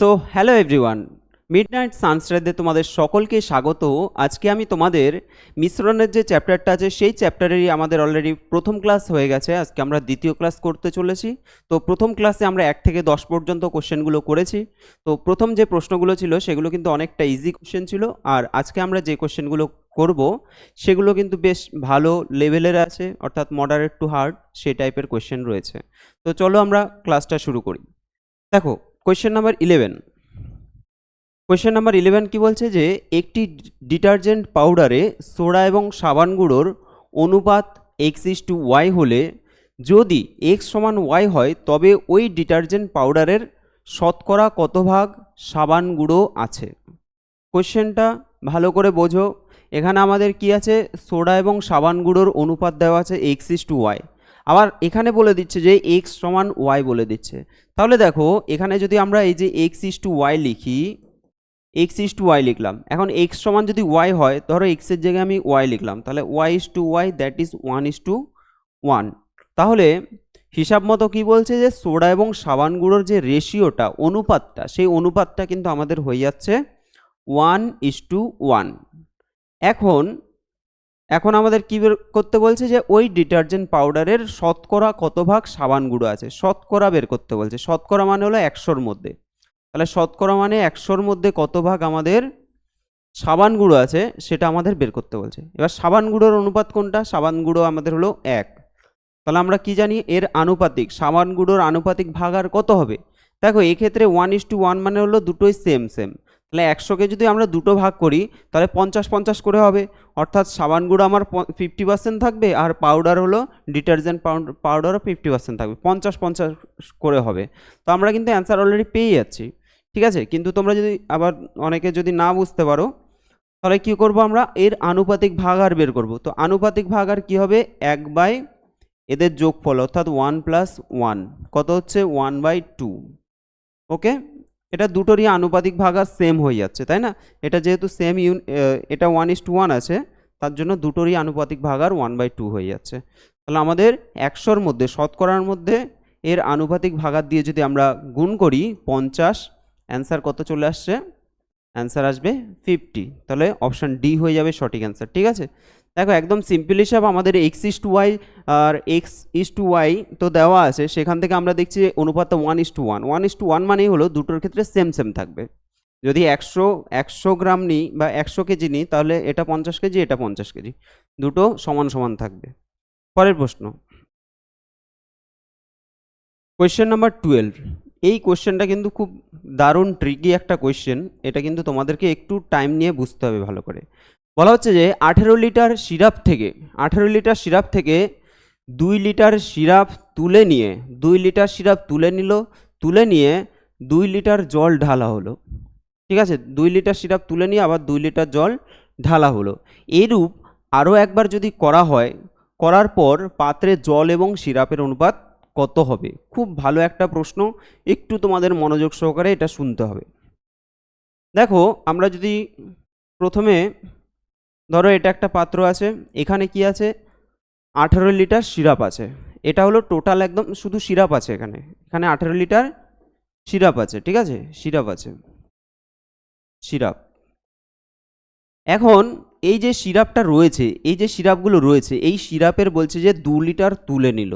So hello everyone midnight সানস্টারদের তোমাদের সকলকে স্বাগত। আজকে আমি তোমাদের মিশ্রণের যে চ্যাপ্টারটা আছে, সেই চ্যাপ্টারেরই আমাদের অলরেডি প্রথম ক্লাস হয়ে গেছে। আজকে আমরা দ্বিতীয় ক্লাস করতে চলেছি। তো প্রথম ক্লাসে আমরা এক থেকে দশ পর্যন্ত কোশ্চেনগুলো করেছি। তো প্রথম যে প্রশ্নগুলো ছিল, সেগুলো কিন্তু অনেকটা ইজি কোশ্চেন ছিল। আর আজকে আমরা যে কোশ্চেনগুলো করব, সেগুলো কিন্তু বেশ ভালো লেভেলের আছে, অর্থাৎ মডারেট টু হার্ড সেই টাইপের কোশ্চেন রয়েছে। তো চলো আমরা ক্লাসটা শুরু করি। দেখো question number eleven question number eleven কী বলছে যে, একটি ডিটারজেন্ট পাউডারে সোডা এবং সাবান গুঁড়োর অনুপাত এক্স ইস টু ওয়াই হলে, যদি এক্স সমান ওয়াই হয়, তবে ওই ডিটারজেন্ট পাউডারের শতকরা কত ভাগ সাবান গুঁড়ো আছে? কোয়েশ্চেনটা ভালো করে বোঝো। এখানে আমাদের কি আছে? সোডা এবং সাবান গুঁড়োর অনুপাত দেওয়া আছে এক্স ইস টু ওয়াই আবার এখানে বলে দিচ্ছে যে এক্স সমান ওয়াই বলে দিচ্ছে। তাহলে দেখো, এখানে যদি আমরা এই যে এক্স ইস টু ওয়াই লিখি এক্স ইস টু ওয়াই লিখলাম। এখন এক্স সমান যদি ওয়াই হয়, ধরো এক্সের জায়গায় আমি ওয়াই লিখলাম, তাহলে y is to y that is one is to one তাহলে হিসাব মতো কী বলছে যে সোডা এবং সাবান গুঁড়োর যে রেশিওটা অনুপাতটা, সেই অনুপাতটা কিন্তু আমাদের হয়ে যাচ্ছে ওয়ান ইস টু ওয়ান এখন এখন আমাদের কী করতে বলছে যে, ওই ডিটারজেন্ট পাউডারের শতকরা কত ভাগ সাবান গুঁড়ো আছে? শতকরা বের করতে বলছে। শতকরা মানে হলো একশোর মধ্যে। তাহলে শতকরা মানে একশোর মধ্যে কত ভাগ আমাদের সাবান গুঁড়ো আছে সেটা আমাদের বের করতে বলছে। এবার সাবান গুঁড়োর অনুপাত কোনটা? সাবান গুঁড়ো আমাদের হলো এক। তাহলে আমরা কি জানি? এর আনুপাতিক। সাবান গুঁড়োর আনুপাতিক ভাগ আর কত হবে? দেখো, এক্ষেত্রে ওয়ান ইস টু ওয়ান মানে হলো দুটোই সেম সেম তাহলে একশোকে যদি আমরা দুটো ভাগ করি, তাহলে পঞ্চাশ পঞ্চাশ করে হবে। অর্থাৎ সাবান গুঁড়ো আমার ফিফটি পার্সেন্ট থাকবে আর পাউডার হলো ডিটারজেন্ট পাউডার পাউডারও ফিফটি পার্সেন্ট থাকবে। পঞ্চাশ পঞ্চাশ করে হবে। তো আমরা কিন্তু অ্যান্সার অলরেডি পেয়ে যাচ্ছি। ঠিক আছে? কিন্তু তোমরা যদি আবার অনেকে যদি না বুঝতে পারো, তাহলে কী করব আমরা? এর আনুপাতিক ভাগ আর বের করব। তো আনুপাতিক ভাগ আর কী হবে? এক বাই এদের যোগফল অর্থাৎ ওয়ান প্লাস ওয়ান কত হচ্ছে? ওয়ান বাই টু ওকে এটা দুটোরই আনুপাতিক ভাগ সেম হয়ে যাচ্ছে, তাই না? এটা যেহেতু সেম ইউন এটা ওয়ান ইস টু ওয়ান আছে, তার জন্য দুটোরই আনুপাতিক ভাগ আর ওয়ান বাই টু হয়ে যাচ্ছে। তাহলে আমাদের একশোর মধ্যে, শতকরার মধ্যে এর আনুপাতিক ভাগার দিয়ে যদি আমরা গুণ করি, পঞ্চাশ অ্যান্সার কত চলে আসছে? অ্যান্সার আসবে ফিফটি তাহলে অপশান ডি হয়ে যাবে সঠিক অ্যান্সার ঠিক আছে? দেখো, একদম সিম্পল হিসাব আমাদের এক্স ইস টু ওয়াই আর এক্স ইস টু ওয়াই তো দেওয়া আছে। সেখান থেকে আমরা দেখছি অনুপাতটা one is to one one is to one মানেই হলো দুটোর ক্ষেত্রে সেম সেম থাকবে। যদি একশো একশো গ্রাম নিই বা একশো কেজি নিই, তাহলে এটা পঞ্চাশ কেজি, এটা পঞ্চাশ কেজি। দুটো সমান সমান থাকবে। পরের প্রশ্ন। কোয়েশ্চেন নাম্বার টুয়েলভ এই কোয়েশ্চেনটা কিন্তু খুব দারুণ ট্রিকি একটা কোয়েশ্চেন এটা কিন্তু তোমাদেরকে একটু টাইম নিয়ে বুঝতে হবে ভালো করে। বলা হচ্ছে যে আঠেরো লিটার সিরাপ থেকে, আঠেরো লিটার সিরাপ থেকে দুই লিটার সিরাপ তুলে নিয়ে, দুই লিটার সিরাপ তুলে নিল, তুলে নিয়ে দুই লিটার জল ঢালা হলো। ঠিক আছে? দুই লিটার সিরাপ তুলে নিয়ে আবার দুই লিটার জল ঢালা হলো। এরূপ আরও একবার যদি করা হয়, করার পর পাত্রে জল এবং সিরাপের অনুপাত কত হবে? খুব ভালো একটা প্রশ্ন। একটু তোমাদের মনোযোগ সহকারে এটা শুনতে হবে। দেখো, আমরা যদি প্রথমে ধরো এটা একটা পাত্র আছে, এখানে কি আছে? আঠেরো লিটার সিরাপ আছে। এটা হলো টোটাল একদম শুধু সিরাপ আছে এখানে। এখানে আঠেরো লিটার সিরাপ আছে, ঠিক আছে? সিরাপ আছে। সিরাপ। এখন এই যে সিরাপটা রয়েছে, এই যে সিরাপগুলো রয়েছে, এই সিরাপের বলছে যে দু লিটার তুলে নিল।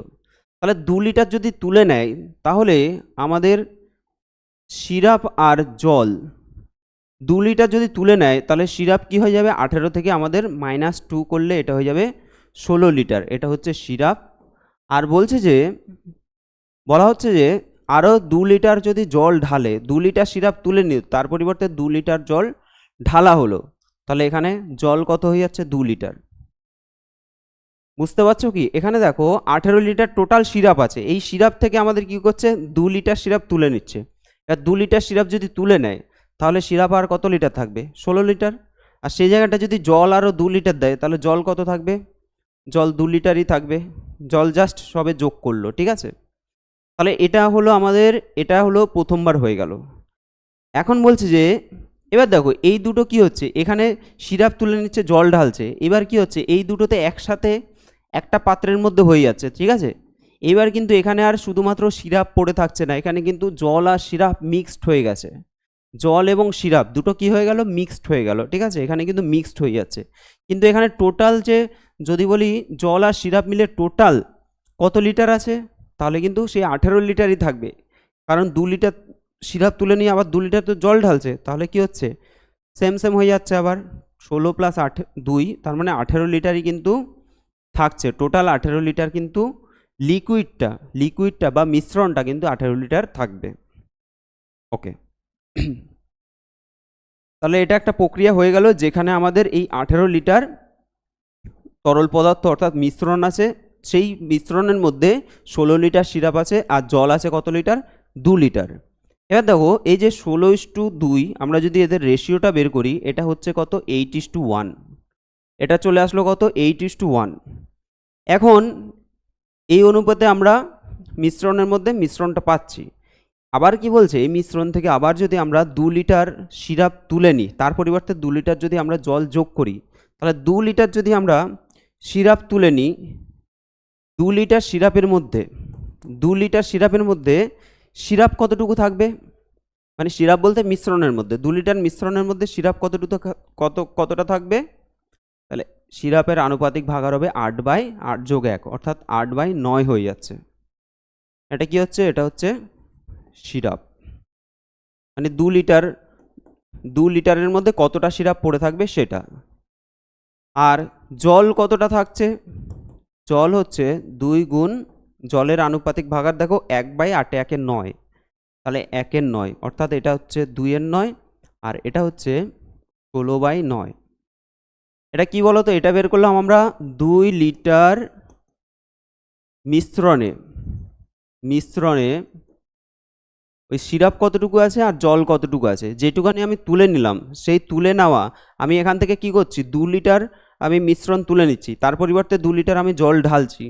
তাহলে দু লিটার যদি তুলে নেয়, তাহলে আমাদের সিরাপ আর জল দু লিটার যদি তুলে নেয়, তাহলে সিরাপ কি হয়ে যাবে? আঠেরো থেকে আমাদের মাইনাস টু করলে এটা হয়ে যাবে ষোলো লিটার। এটা হচ্ছে সিরাপ। আর বলছে যে, বলা হচ্ছে যে আরও দু লিটার যদি জল ঢালে, দু লিটার সিরাপ তুলে নিল তার পরিবর্তে দু লিটার জল ঢালা হলো, তাহলে এখানে জল কত হয়ে যাচ্ছে? দু লিটার। বুঝতে পারছ কি? এখানে দেখো আঠেরো লিটার টোটাল সিরাপ আছে। এই সিরাপ থেকে আমাদের কি করছে? দু লিটার সিরাপ তুলে নিচ্ছে। এবার দু লিটার সিরাপ যদি তুলে নেয় তাহলে সিরাপ আর কত লিটার থাকবে? ষোলো লিটার? আর সেই জায়গাটা যদি জল আরও দু লিটার দেয়, তাহলে জল কত থাকবে? জল দু লিটারই থাকবে। জল জাস্ট সবে যোগ করল, ঠিক আছে? তাহলে এটা হলো আমাদের, এটা হলো প্রথমবার হয়ে গেল। এখন বলছে যে, এবার দেখো, এই দুটো কি হচ্ছে? এখানে সিরাপ তুলে নিচ্ছে, জল ঢালছে। এবার কি হচ্ছে? এই দুটোতে একসাথে একটা পাত্রের মধ্যে হয়ে যাচ্ছে, ঠিক আছে? এবার কিন্তু এখানে আর শুধুমাত্র সিরাপ পড়ে থাকছে না, এখানে কিন্তু জল আর সিরাপ মিক্সড হয়ে গেছে। জল এবং সিরাপ দুটো কি হয়ে গেল? মিক্সড হয়ে গেল, ঠিক আছে? এখানে কিন্তু মিক্সড হয়ে যাচ্ছে। কিন্তু এখানে টোটাল যে, যদি বলি জল আর সিরাপ মিলে টোটাল কত লিটার আছে? তাহলে কিন্তু সেই আঠেরো লিটারই থাকবে। কারণ দু লিটার সিরাপ তুলে নিয়ে আবার দু লিটার তো জল ঢালছে, তাহলে কি হচ্ছে? সেম সেম হয়ে যাচ্ছে আবার। ষোলো প্লাস আঠে, দুই, তার মানে আঠেরো লিটারই কিন্তু থাকছে। টোটাল আঠেরো লিটার কিন্তু লিকুইডটা লিকুইডটা বা মিশ্রণটা কিন্তু আঠেরো লিটার থাকবে। ওকে তাহলে এটা একটা প্রক্রিয়া হয়ে গেল যেখানে আমাদের এই আঠেরো লিটার তরল পদার্থ অর্থাৎ মিশ্রণ আছে, সেই মিশ্রণের মধ্যে ষোলো লিটার সিরাপ আছে আর জল আছে কত লিটার? দু লিটার। এবার দেখো, এই যে ষোলো ইস টু দুই, আমরা যদি এদের রেশিওটা বের করি, এটা হচ্ছে কত? Eight is to one. এটা চলে আসলো কত? Eight is to one. এখন এই অনুপাতে আমরা মিশ্রণের মধ্যে মিশ্রণটা পাচ্ছি। আবার কি বলছে? এই মিশ্রণ থেকে আবার যদি আমরা দু লিটার সিরাপ তুলে নিই, তার পরিবর্তে দু লিটার যদি আমরা জল যোগ করি, তাহলে দু লিটার যদি আমরা সিরাপ তুলে নিই, দু লিটার সিরাপের মধ্যে, দু লিটার সিরাপের মধ্যে সিরাপ কতটুকু থাকবে? মানে সিরাপ বলতে মিশ্রণের মধ্যে, দু লিটার মিশ্রণের মধ্যে সিরাপ কতটুকু কত, কতটা থাকবে? তাহলে সিরাপের আনুপাতিক ভাগার হবে আট বাই আট যোগ এক, অর্থাৎ আট বাই নয় হয়ে যাচ্ছে। এটা কি হচ্ছে? এটা হচ্ছে সিরাপ। মানে দু লিটার, দু লিটারের মধ্যে কতটা সিরাপ পড়ে থাকবে সেটা। আর জল কতটা থাকছে? জল হচ্ছে দুই গুণ জলের আনুপাতিক ভাগার দেখো এক বাই আটে, একের নয়। তাহলে একের নয়, অর্থাৎ এটা হচ্ছে দুইয়ের নয়, আর এটা হচ্ছে ষোলো বাই নয়। এটা কি বলতো? এটা বের করলাম আমরা দুই লিটার মিশ্রণে। মিশ্রণে ওই সিরাপ কতটুকু আছে আর জল কতটুকু আছে? যেটুকানি আমি তুলে নিলাম, সেই তুলে নেওয়া, আমি এখান থেকে কি করছি? দু লিটার আমি মিশ্রণ তুলে নিচ্ছি, তার পরিবর্তে দু লিটার আমি জল ঢালছি,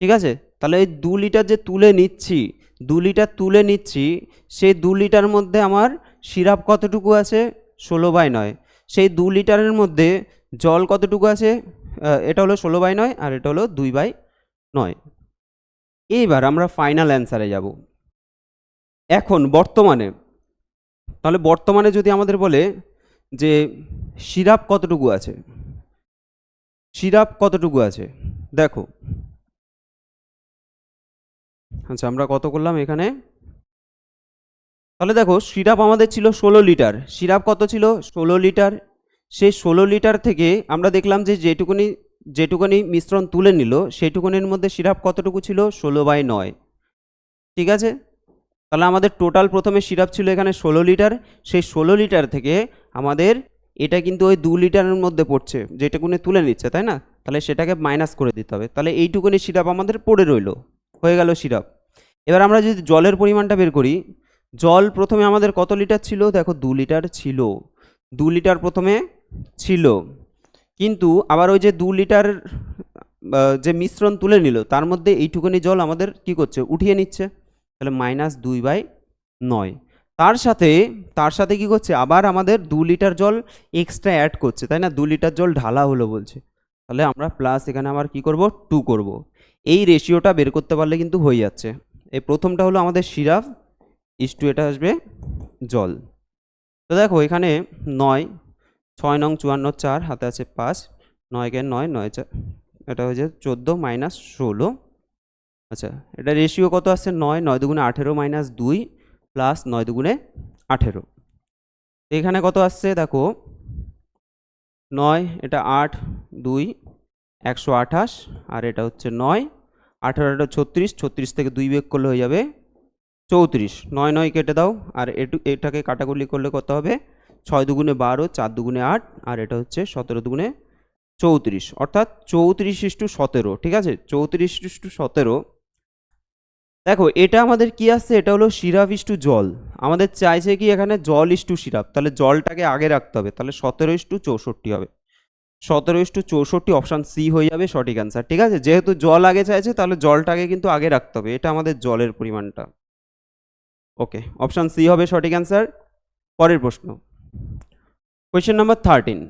ঠিক আছে? তাহলে এই দু লিটার যে তুলে নিচ্ছি, দু লিটার তুলে নিচ্ছি, সেই দু লিটার মধ্যে আমার সিরাপ কতটুকু আছে? ষোলো বাই নয়। সেই দু লিটারের মধ্যে জল কতটুকু আছে? এটা হলো ষোলো বাই নয় আর এটা হলো দুই বাই নয়। এইবার আমরা ফাইনাল অ্যান্সারে যাব। এখন, বর্তমানে। তাহলে বর্তমানে যদি আমাদের বলে যে সিরাপ কতটুকু আছে? সিরাপ কতটুকু আছে? দেখো। আচ্ছা আমরা কত করলাম এখানে? তাহলে দেখো, সিরাপ আমাদের ছিল ষোলো লিটার। সিরাপ কত ছিল? ষোলো লিটার। সেই ষোলো লিটার থেকে আমরা দেখলাম যে যেটুকুনি যেটুকুনি মিশ্রণ তুলে নিল সেইটুকুনির মধ্যে সিরাপ কতটুকু ছিল? ষোলো বাই নয়। ঠিক আছে? তাহলে আমাদের টোটাল প্রথমে সিরাপ ছিল এখানে ষোলো লিটার সেই ষোলো লিটার থেকে আমাদের এটা কিন্তু ওই দু লিটারের মধ্যে পড়ছে যেটুকুনি তুলে নিচ্ছে, তাই না? তাহলে সেটাকে মাইনাস করে দিতে হবে। তাহলে এইটুকুনি সিরাপ আমাদের পড়ে রইল, হয়ে গেল সিরাপ। এবার আমরা যদি জলের পরিমাণটা বের করি, জল প্রথমে আমাদের কত লিটার ছিল? দেখো, দু লিটার ছিল। দু লিটার প্রথমে ছিল। কিন্তু আবার ওই যে দু লিটার যে মিশ্রণ তুলে নিল, তার মধ্যে এইটুকুনি জল আমাদের কি করছে? উঠিয়ে নিচ্ছে। তাহলে মাইনাস দুই বাই নয়। তার সাথে তার সাথে কি করছে? আবার আমাদের দু লিটার জল এক্সট্রা অ্যাড করছে, তাই না? দু লিটার জল ঢালা হলো বলছে। তাহলে আমরা প্লাস এখানে আবার কি করব? টু করব। এই রেশিওটা বের করতে পারলে কিন্তু হয়ে যাচ্ছে। এই প্রথমটা হলো আমাদের সিরাপ ইস টু এটা আসবে জল। তো দেখো, এখানে নয়, ছয় নং চুয়ান্ন চার, হাতে আছে পাঁচ, নয় কে নয় নয় চার, এটা হয়ে যায় চোদ্দ মাইনাস ষোলো। আচ্ছা এটা রেশিও কত আসছে? নয় নয় দুগুণে আঠেরো মাইনাস দুই প্লাস নয় দুগুণে আঠেরো। এখানে কত আসছে? দেখো, নয়, এটা আট, দুই, একশো আঠাশ, আর এটা হচ্ছে নয়। আঠেরো আঠারোটা ছত্রিশ ছত্রিশ থেকে দুই বেগ করলে হয়ে যাবে চৌত্রিশ। নয় নয় কেটে দাও, আর এটু, এটাকে কাটাকুলি করলে কত হবে? ছয় দুগুণে বারো, চার দুগুণে আট, আর এটা হচ্ছে সতেরো দুগুণে চৌত্রিশ। অর্থাৎ চৌত্রিশ ইস্টু সতেরো, ঠিক আছে? চৌত্রিশ ইস্টু সতেরো দেখো, এটা আমাদের কি আসছে এটা হলো সিরাপ ইস্টু জল। আমাদের চাইছে কি এখানে জল ইস্টু সিরাপ তাহলে জলটাকে আগে রাখতে হবে। তাহলে সতেরো ইস্টু চৌষট্টি হবে। সতেরো ইস্টু চৌষট্টি অপশান সি হয়ে যাবে সঠিক অ্যান্সার ঠিক আছে? যেহেতু জল আগে চাইছে, তাহলে জলটাকে কিন্তু আগে রাখতে হবে। এটা আমাদের জলের পরিমাণটা। ওকে অপশান সি হবে সঠিক অ্যান্সার পরের প্রশ্ন। কোয়েশ্চেন নাম্বার থার্টিন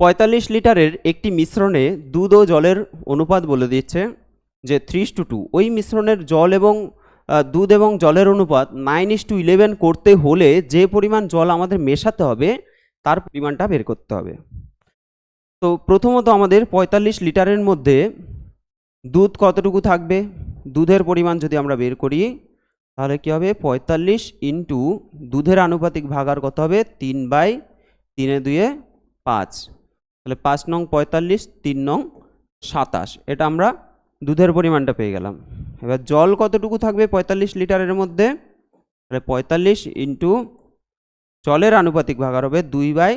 পঁয়তাল্লিশ লিটারের একটি মিশ্রণে দুধ ও জলের অনুপাত বলে দিচ্ছে। যে থ্রি টু টু ওই মিশ্রণের জল এবং দুধ এবং জলের অনুপাত নাইন ইস টু ইলেভেন করতে হলে যে পরিমাণ জল আমাদের মেশাতে হবে, তার পরিমাণটা বের করতে হবে। তো প্রথমত আমাদের পঁয়তাল্লিশ লিটারের মধ্যে দুধ কতটুকু থাকবে? দুধের পরিমাণ যদি আমরা বের করি, তাহলে কী হবে? পঁয়তাল্লিশ ইন্টু দুধের আনুপাতিক ভাগার কত হবে? তিন বাই তিনে দুয়ে পাঁচ। তাহলে পাঁচ নং পঁয়তাল্লিশ, তিন নং সাতাশ। এটা আমরা দুধের পরিমাণটা পেয়ে গেলাম। এবার জল কতটুকু থাকবে পঁয়তাল্লিশ লিটারের মধ্যে? তাহলে পঁয়তাল্লিশ ইন্টু জলের আনুপাতিক ভাগার হবে দুই বাই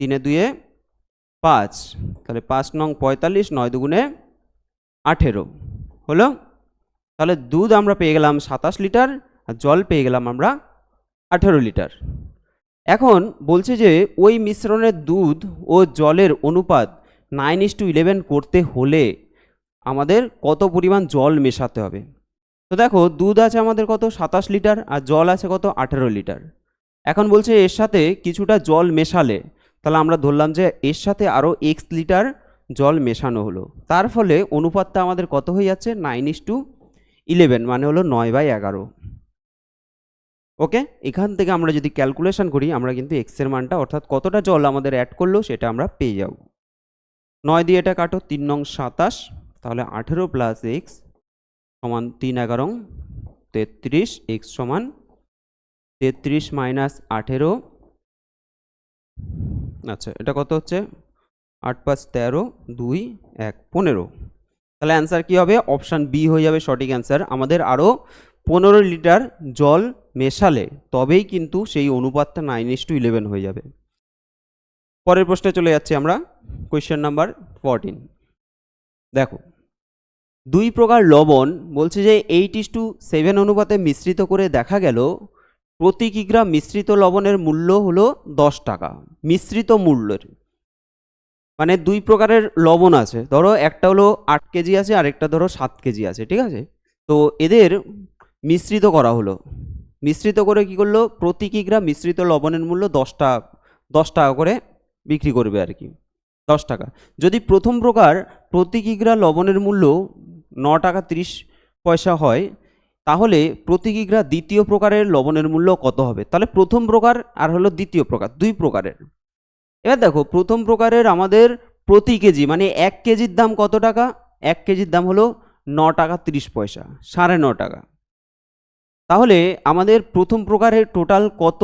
তিনে দুয়ে পাঁচ। তাহলে পাঁচ নং পঁয়তাল্লিশ নয় দুগুণে আঠেরো। হলো? তাহলে দুধ আমরা পেয়ে গেলাম সাতাশ লিটার আর জল পেয়ে গেলাম আমরা আঠেরো লিটার। এখন বলছে যে ওই মিশ্রণের দুধ ও জলের অনুপাত নাইন ইস টু ইলেভেন করতে হলে আমাদের কত পরিমাণ জল মেশাতে হবে। তো দেখো, দুধ আছে আমাদের কত? সাতাশ লিটার আর জল আছে কত? আঠেরো লিটার। এখন বলছে এর সাথে কিছুটা জল মেশালে, তাহলে আমরা ধরলাম যে এর সাথে আরও এক্স লিটার জল মেশানো হলো। তার ফলে অনুপাতটা আমাদের কত হয়ে যাচ্ছে? নাইন ইস টু ইলেভেন মানে হলো নয় বাই এগারো। ওকে? এখান থেকে আমরা যদি ক্যালকুলেশন করি, আমরা কিন্তু এক্সের মানটা, অর্থাৎ কতটা জল আমাদের অ্যাড করল, সেটা আমরা পেয়ে যাব। নয় দিয়ে এটা কাটো, তিন নং সাতাশ। তাহলে আঠেরো প্লাস এক্স সমান তিন এগারো, তেত্রিশ এক্স সমান তেত্রিশ মাইনাস আঠেরো। আচ্ছা এটা কত হচ্ছে? আট পাঁচ তেরো, দুই, এক, পনেরো। তাহলে অ্যান্সার কী হবে? অপশান বি হয়ে যাবে সঠিক অ্যান্সার আমাদের আরও পনেরো লিটার জল মেশালে তবেই কিন্তু সেই অনুপাতটা নাইন ইস টু ইলেভেন হয়ে যাবে। পরের প্রশ্নে চলে যাচ্ছি আমরা। কোয়েশ্চেন নাম্বার ফোরটিন দেখো, দুই প্রকার লবণ, বলছে যে এইট ইস টু সেভেন অনুপাতে মিশ্রিত করে দেখা গেল, প্রতি কিগ্রা মিশ্রিত লবণের মূল্য হলো দশ টাকা, মিশ্রিত মূল্যের। মানে দুই প্রকারের লবণ আছে, ধরো একটা হলো আট কেজি আছে আর একটা ধরো সাত কেজি আছে, ঠিক আছে? তো এদের মিশ্রিত করা হলো। মিশ্রিত করে কি করল? প্রতি কিগ্রা মিশ্রিত লবণের মূল্য দশ টাকা দশ টাকা করে বিক্রি করবে আর কি। দশ টাকা। যদি প্রথম প্রকার প্রতি কিগ্রা লবণের মূল্য ন টাকা তিরিশ পয়সা হয়, তাহলে প্রতি কিগ্রা দ্বিতীয় প্রকারের লবণের মূল্য কত হবে? তাহলে প্রথম প্রকার আর হলো দ্বিতীয় প্রকার, দুই প্রকারের। এবার দেখো, প্রথম প্রকারের আমাদের প্রতি কেজি মানে এক কেজির দাম কত টাকা? এক কেজির দাম হলো ন টাকা তিরিশ পয়সা, সাড়ে ন টাকা। তাহলে আমাদের প্রথম প্রকারের টোটাল কত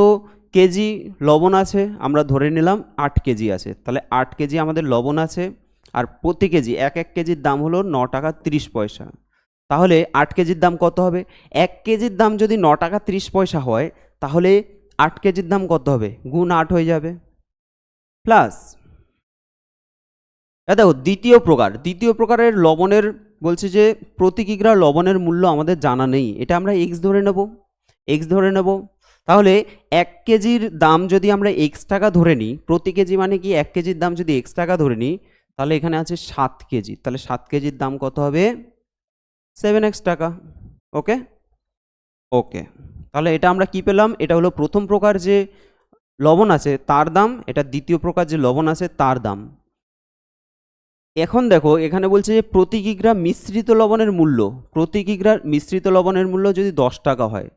কেজি লবণ আছে, আমরা ধরে নিলাম আট কেজি আছে। তাহলে আট কেজি আমাদের লবণ আছে আর প্রতি কেজি এক এক কেজির দাম হলো ন টাকা তিরিশ পয়সা। তাহলে আট কেজির দাম কত হবে? এক কেজির দাম যদি ন টাকা তিরিশ পয়সা হয়, তাহলে আট কেজির দাম কত হবে? গুণ আট হয়ে যাবে। প্লাস দেখো দ্বিতীয় প্রকার, দ্বিতীয় প্রকারের লবণের বলছে যে প্রতি কিগ্রা লবণের মূল্য আমাদের জানা নেই। এটা আমরা এক্স ধরে নেব এক্স ধরে নেব তাহলে এক কেজির দাম যদি আমরা এক্স টাকা ধরে নিই, প্রতি কেজি মানে কি? এক কেজির দাম যদি এক্স টাকা ধরে নিই, তাহলে এখানে আছে সাত কেজি। তাহলে সাত কেজির দাম কত হবে? সেভেন এক্স টাকা। ওকে? ওকে। তাহলে এটা আমরা কি পেলাম? এটা হলো প্রথম প্রকার যে লবণ আছে, তার দাম। এটা দ্বিতীয় প্রকার যে লবণ আছে, তার দাম। এখন দেখো, এখানে বলছে যে প্রতি কিগ্রা মিশ্রিত লবণের মূল্য, প্রতি কিগ্রা মিশ্রিত লবণের মূল্য যদি দশ টাকা হয়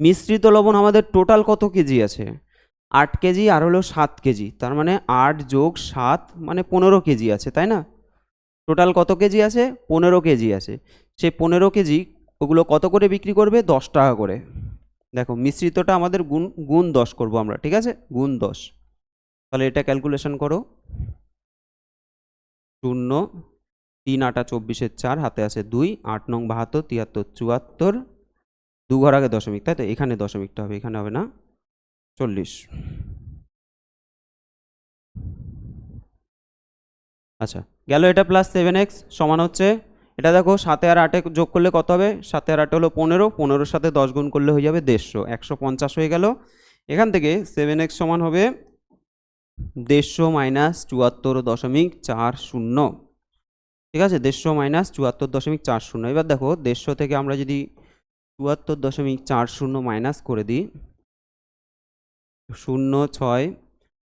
মিশ্রিত লবণ আমাদের টোটাল কত কেজি আছে? আট কেজি, আর হলো সাত কেজি। তার মানে আট যোগ সাত মানে পনেরো কেজি আছে, তাই না? টোটাল কত কেজি আছে? পনেরো কেজি আছে। সেই পনেরো কেজি ওগুলো কত করে বিক্রি করবে? দশ টাকা করে। দেখো, মিশ্রিতটা আমাদের গুণ গুণ দশ করব আমরা, ঠিক আছে? গুণ দশ। তাহলে এটা ক্যালকুলেশন করো। শূন্য, তিন আটা চব্বিশের চার, হাতে আছে দুই, আট নং বাহাত্তর, তিয়াত্তর, চুয়াত্তর দু ঘর আগে দশমিক, তাই তো? এখানে দশমিকটা হবে, এখানে হবে না? চল্লিশ। আচ্ছা গেল এটা প্লাস সেভেন এক্স সমান হচ্ছে, এটা দেখো সাতে আর আটে যোগ করলে কত হবে? সাতে আর আটে হলো পনেরো, পনেরোর সাথে দশ গুণ করলে হয়ে যাবে দেড়শো, একশো পঞ্চাশ হয়ে গেল। এখান থেকে সেভেন এক্স সমান হবে দেড়শো মাইনাস চুয়াত্তর দশমিক চার শূন্য। ঠিক আছে? দেড়শো মাইনাস চুয়াত্তর দশমিক চার শূন্য। এবার দেখো, দেড়শো থেকে আমরা যদি চুয়াত্তর দশমিক চার শূন্য মাইনাস করে দিই। শূন্য ছয়,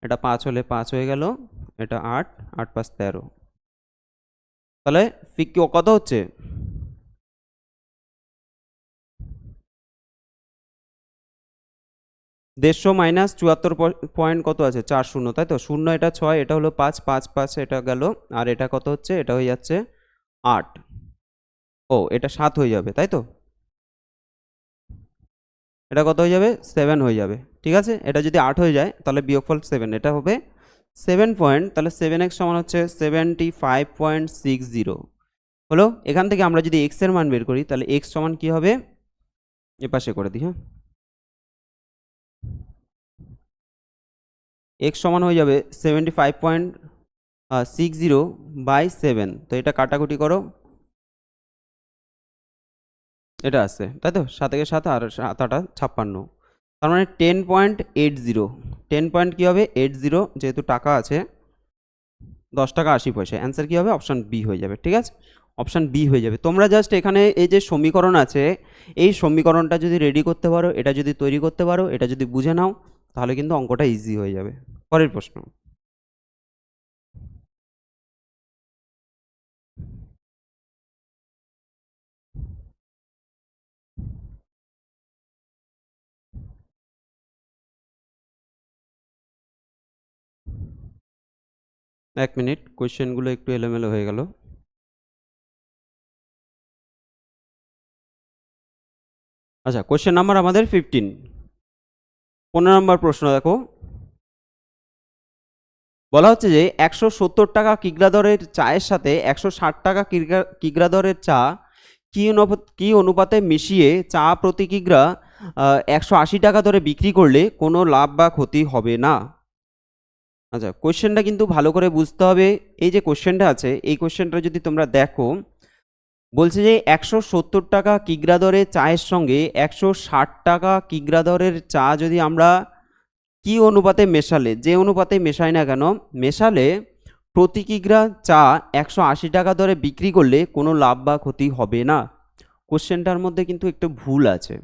এটা পাঁচ হলে পাঁচ হয়ে গেল, এটা আট আট পাঁচ তেরো। তাহলে ফিক কত হচ্ছে? দেড়শো মাইনাস চুয়াত্তর পয়েন্ট কত আছে? চার শূন্য, তাই তো? শূন্য এটা ছয়, এটা হলো পাঁচ পাঁচ পাঁচ এটা গেল, আর এটা কত হচ্ছে? এটা হয়ে যাচ্ছে আট। ও, এটা সাত হয়ে যাবে, তাই তো? এটা কত হয়ে যাবে? সেভেন হয়ে যাবে। ঠিক আছে? এটা যদি আট হয়ে যায়, তাহলে বিয়োগফল সেভেন এটা হবে সেভেন পয়েন্ট তাহলে সেভেন এক্স সমান হচ্ছে seventy five point six zero হলো? এখান থেকে আমরা যদি এক্সের মান বের করি, তাহলে এক্স সমান কি হবে? এ পাশে করে দিই হ্যাঁ? এক্স সমান হয়ে যাবে seventy five point six zero by seven তো এটা কাটাকুটি করো। এটা আছে, তাই তো? সাত সাত আর সাত আটা ছাপ্পান্ন। তার মানে ten point eight zero ten point কী হবে? এইট জিরো যেহেতু টাকা আছে, দশ টাকা আশি পয়সা। অ্যান্সার কী হবে? অপশান বি হয়ে যাবে, ঠিক আছে? অপশান বি হয়ে যাবে। তোমরা জাস্ট এখানে এই যে সমীকরণ আছে, এই সমীকরণটা যদি রেডি করতে পারো, এটা যদি তৈরি করতে পারো, এটা যদি বুঝে নাও, তাহলে কিন্তু অঙ্কটা ইজি হয়ে যাবে। পরের প্রশ্ন। এক মিনিট, কোয়েশ্চেনগুলো একটু এলোমেলো হয়ে গেল। আচ্ছা কোয়েশ্চেন নাম্বার আমাদের ফিফটিন পনেরো নম্বর প্রশ্ন দেখো। বলা হচ্ছে যে, একশো সত্তর টাকা কিগ্রা দরের চায়ের সাথে একশো ষাট টাকা কিগ্রা দরের চা কি কি অনুপাতে মিশিয়ে চা প্রতি কিগ্রা একশো আশি টাকা দরে বিক্রি করলে কোনো লাভ বা ক্ষতি হবে না? আচ্ছা কোয়েশ্চেনটা কিন্তু ভালো করে বুঝতে হবে। এই যে কোয়েশ্চেনটা আছে, এই কোয়েশ্চেনটা যদি তোমরা দেখো, বলছে যে একশো সত্তর টাকা কিগ্রা দরের চায়ের সঙ্গে একশো ষাট টাকা কিগ্রা দরের চা যদি আমরা কি অনুপাতে মেশালে, যে অনুপাতে মেশাই না কেন, মেশালে প্রতি কিগ্রা চা একশো আশি টাকা দরে বিক্রি করলে কোনো লাভ বা ক্ষতি হবে না। কোশ্চেনটার মধ্যে কিন্তু একটু ভুল আছে।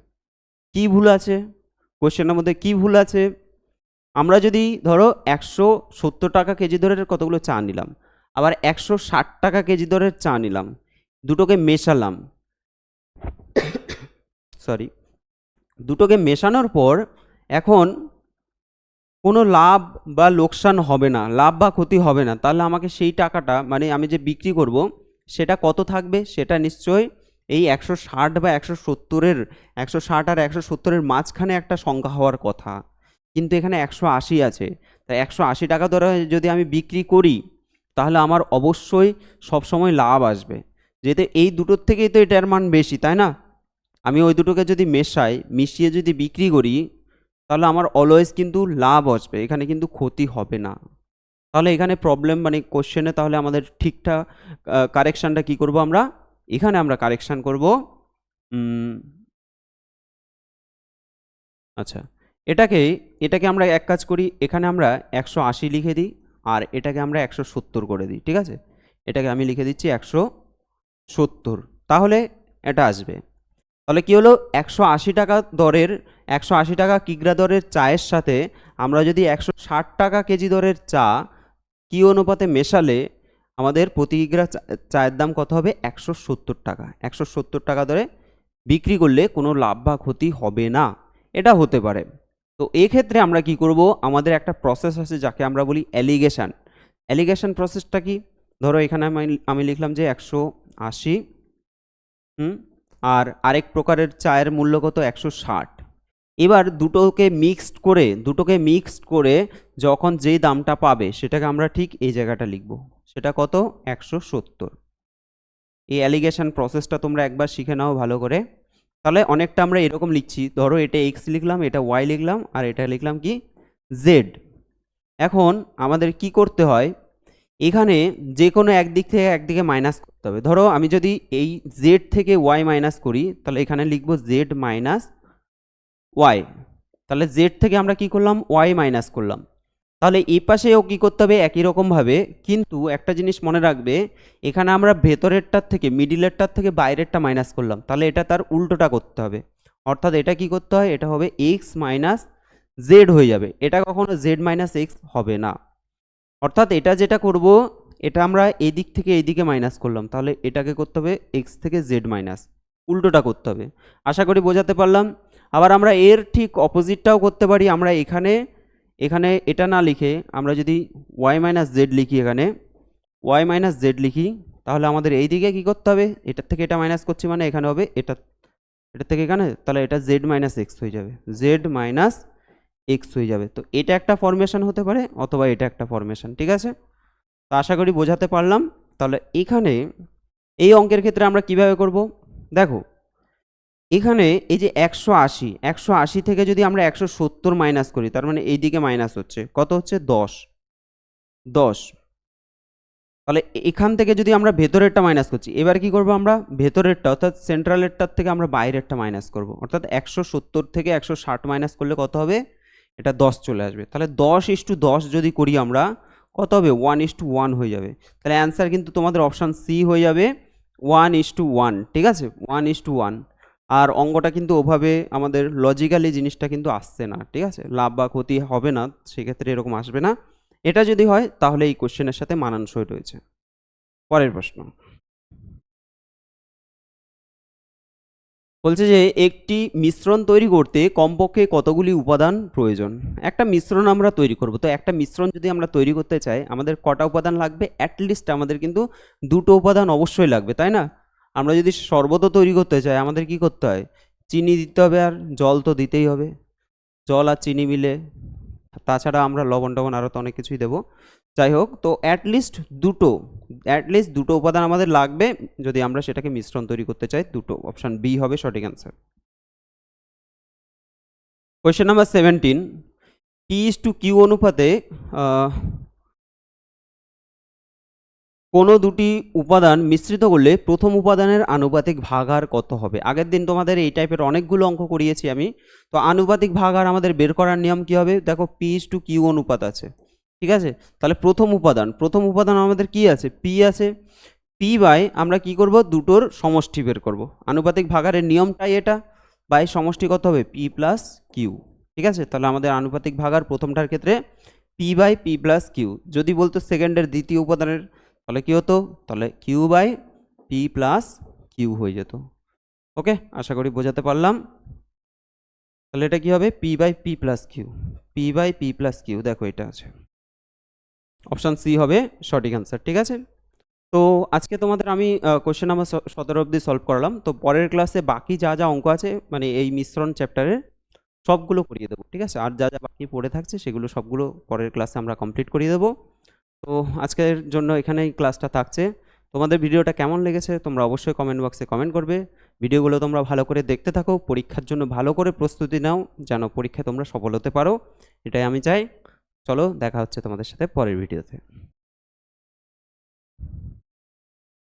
কি ভুল আছে? কোশ্চেনটার মধ্যে কি ভুল আছে? আমরা যদি ধরো একশো সত্তর টাকা কেজি দরের কতগুলো চা নিলাম, আবার একশো ষাট টাকা কেজি দরের চা নিলাম, দুটোকে মেশালাম সরি দুটোকে মেশানোর পর এখন কোনো লাভ বা লোকসান হবে না, লাভ বা ক্ষতি হবে না, তাহলে আমাকে সেই টাকাটা মানে আমি যে বিক্রি করব, সেটা কত থাকবে? সেটা নিশ্চয়ই এই একশো ষাট বা একশো সত্তরের, একশো ষাট আর একশো সত্তরের মাঝখানে একটা সংখ্যা হওয়ার কথা। কিন্তু এখানে একশো আশি আছে। তাই একশো আশি টাকা ধরে যদি আমি বিক্রি করি, তাহলে আমার অবশ্যই সবসময় লাভ আসবে। যেহেতু এই দুটোর থেকেই তো এটার মান বেশি, তাই না? আমি ওই দুটোকে যদি মেশাই, মিশিয়ে যদি বিক্রি করি, তাহলে আমার অলওয়েজ কিন্তু লাভ আসবে, এখানে কিন্তু ক্ষতি হবে না। তাহলে এখানে প্রবলেম মানে কোশ্চেনে তাহলে আমাদের ঠিকঠাক কারেকশানটা কি করব আমরা? এখানে আমরা কারেকশান করব আচ্ছা। এটাকে এটাকে আমরা এক কাজ করি, এখানে আমরা একশো আশি লিখে দিই আর এটাকে আমরা একশো সত্তর করে দিই, ঠিক আছে? এটাকে আমি লিখে দিচ্ছি একশো সত্তর। তাহলে এটা আসবে। তাহলে কী হলো? একশো আশি টাকা দরের, একশো আশি টাকা কিগ্রা দরের চায়ের সাথে আমরা যদি একশো ষাট টাকা কেজি দরের চা কী অনুপাতে মেশালে আমাদের প্রতি কিগ্রা চায়ের দাম কত হবে? একশো সত্তর টাকা। একশো সত্তর টাকা দরে বিক্রি করলে কোনো লাভ বা ক্ষতি হবে না। এটা হতে পারে। তো এক্ষেত্রে আমরা কি করব? আমাদের একটা প্রসেস আছে যাকে আমরা বলি অ্যালিগেশন অ্যালিগেশন প্রসেসটা কি? ধরো এখানে আমি আমি লিখলাম যে একশো আশি, হুম? আর আরেক প্রকারের চায়ের মূল্য কত? একশো ষাট। এবার দুটোকে মিক্সড করে, দুটোকে মিক্সড করে যখন যেই দামটা পাবে, সেটাকে আমরা ঠিক এই জায়গাটা লিখব। সেটা কত? একশো সত্তর। এই অ্যালিগেশন প্রসেসটা তোমরা একবার শিখে নাও ভালো করে। তাহলে অনেকটা আমরা এরকম লিখছি। ধরো এটা এক্স লিখলাম, এটা ওয়াই লিখলাম, আর এটা লিখলাম কি? জেড এখন আমাদের কি করতে হয়? এখানে যে কোনো একদিক থেকে একদিকে মাইনাস করতে হবে। ধরো আমি যদি এই জেড থেকে ওয়াই মাইনাস করি, তাহলে এখানে লিখব জেড মাইনাস ওয়াই তাহলে জেড থেকে আমরা কি করলাম? ওয়াই মাইনাস করলাম। তাহলে এই পাশেও কী করতে হবে? একই রকমভাবে কিন্তু একটা জিনিস মনে রাখবে, এখানে আমরা ভেতরেরটার থেকে মিডিলেরটার থেকে বাইরেরটা মাইনাস করলাম। তাহলে এটা তার উল্টোটা করতে হবে। অর্থাৎ এটা কি করতে হয়? এটা হবে এক্স মাইনাস জেড হয়ে যাবে। এটা কখনো জেড মাইনাস এক্স হবে না। অর্থাৎ এটা যেটা করব, এটা আমরা এদিক থেকে এইদিকে মাইনাস করলাম। তাহলে এটাকে করতে হবে এক্স থেকে জেড মাইনাস উল্টোটা করতে হবে। আশা করি বোঝাতে পারলাম। আবার আমরা এর ঠিক অপোজিটটাও করতে পারি। আমরা এখানে এখানে এটা না লিখে আমরা যদি ওয়াই মাইনাস জেড লিখি এখানে ওয়াই মাইনাস জেড লিখি, তাহলে আমাদের এই দিকে কী করতে হবে? এটার থেকে এটা মাইনাস করছি মানে এখানে হবে এটা এটার থেকে এখানে, তাহলে এটা জেড মাইনাস এক্স হয়ে যাবে। জেড মাইনাস এক্স হয়ে যাবে। তো এটা একটা ফরমেশন হতে পারে অথবা এটা একটা ফরমেশন ঠিক আছে? তো আশা করি বোঝাতে পারলাম। তাহলে এখানে এই অঙ্কের ক্ষেত্রে আমরা কীভাবে করব? দেখো এখানে এই যে একশো আশি একশো আশি থেকে যদি আমরা একশো সত্তর মাইনাস করি, তার মানে এই দিকে মাইনাস হচ্ছে। কত হচ্ছে? দশ। দশ। তাহলে এখান থেকে যদি আমরা ভেতরেরটা মাইনাস করছি, এবার কি করব আমরা? ভেতরেরটা, অর্থাৎ সেন্ট্রালেরটার থেকে আমরা বাইরেরটা মাইনাস করব। অর্থাৎ একশো সত্তর থেকে একশো ষাট মাইনাস করলে কত হবে? এটা দশ চলে আসবে। তাহলে দশ ইস টু দশ যদি করি আমরা, কত হবে? ওয়ান ইস টু ওয়ান হয়ে যাবে। তাহলে অ্যান্সার কিন্তু তোমাদের অপশান সি হয়ে যাবে। ওয়ান ইস টু ওয়ান ঠিক আছে? ওয়ান ইস টু ওয়ান আর অঙ্গটা কিন্তু ওভাবে আমাদের লজিক্যালি জিনিসটা কিন্তু আসছে না, ঠিক আছে? লাভ বা ক্ষতি হবে না, সেক্ষেত্রে এরকম আসবে না। এটা যদি হয়, তাহলে এই কোশ্চেনের সাথে মানানসই রয়েছে। পরের প্রশ্ন। বলছে যে, একটি মিশ্রণ তৈরি করতে কমপক্ষে কতগুলি উপাদান প্রয়োজন? একটা মিশ্রণ আমরা তৈরি করব। তো একটা মিশ্রণ যদি আমরা তৈরি করতে চাই, আমাদের কটা উপাদান লাগবে? অ্যাটলিস্ট আমাদের কিন্তু দুটো উপাদান অবশ্যই লাগবে, তাই না? আমরা যদি শরবত তৈরি করতে চাই, আমাদের কি করতে হয়? চিনি দিতে হবে আর জল তো দিতেই হবে। জল আর চিনি মিলে। তাছাড়া আমরা লবণ টবণ আরও তো অনেক কিছুই দেবো। যাই হোক, তো অ্যাটলিস্ট দুটো অ্যাটলিস্ট দুটো উপাদান আমাদের লাগবে। যদি আমরা সেটাকে মিশ্রণ তৈরি করতে চাই, দুটো। অপশান বি হবে সঠিক answer question number seventeen P is to Q অনুপাতে কোনো দুটি উপাদান মিশ্রিত করলে প্রথম উপাদানের আনুপাতিক ভাগার কত হবে? আগের দিন তোমাদের এই টাইপের অনেকগুলো অঙ্ক করিয়েছি আমি। তো আনুপাতিক ভাগার আমাদের বের করার নিয়ম কি হবে? দেখো পি ইস টু কিউ অনুপাত আছে। ঠিক আছে? তাহলে প্রথম উপাদান। প্রথম উপাদান আমাদের কি আছে? পি আছে। পি বাই আমরা কি করব? দুটোর সমষ্টি বের করব। আনুপাতিক ভাগারের নিয়মটাই এটা। বাই সমষ্টি কত হবে? পি প্লাস কিউ ঠিক আছে? তাহলে আমাদের আনুপাতিক ভাগার প্রথমটার ক্ষেত্রে P by P plus Q যদি বলতো সেকেন্ডের দ্বিতীয় উপাদানের তাহলে কি হতো? তাহলে Q by P plus Q হয়ে যেত। ওকে আশা করি বোঝাতে পারলাম। তাহলে এটা কি হবে? P by P plus Q P by P plus Q দেখো এটা আছে। অপশান সি হবে সঠিক অ্যান্সার ঠিক আছে? তো আজকে তোমাদের আমি কোশ্চেন নাম্বার সতেরো অবধি সলভ করালাম। তো পরের ক্লাসে বাকি যা যা অঙ্ক আছে মানে এই মিশ্রণ চ্যাপ্টারের সবগুলো করিয়ে দেবো, ঠিক আছে? আর যা যা বাকি পড়ে থাকছে, সেগুলো সবগুলো পরের ক্লাসে আমরা কমপ্লিট করিয়ে দেবো। তো আজকের জন্য এখানেই ক্লাসটা থাকছে। তোমাদের ভিডিওটা কেমন লেগেছে তোমরা অবশ্যই কমেন্ট বক্সে কমেন্ট করবে। ভিডিওগুলো তোমরা ভালো করে দেখতে থাকো, পরীক্ষার জন্য ভালো করে প্রস্তুতি নাও, যেন পরীক্ষায় তোমরা সফল হতে পারো। এটাই আমি চাই। চলো, দেখা হচ্ছে তোমাদের সাথে পরের ভিডিওতে।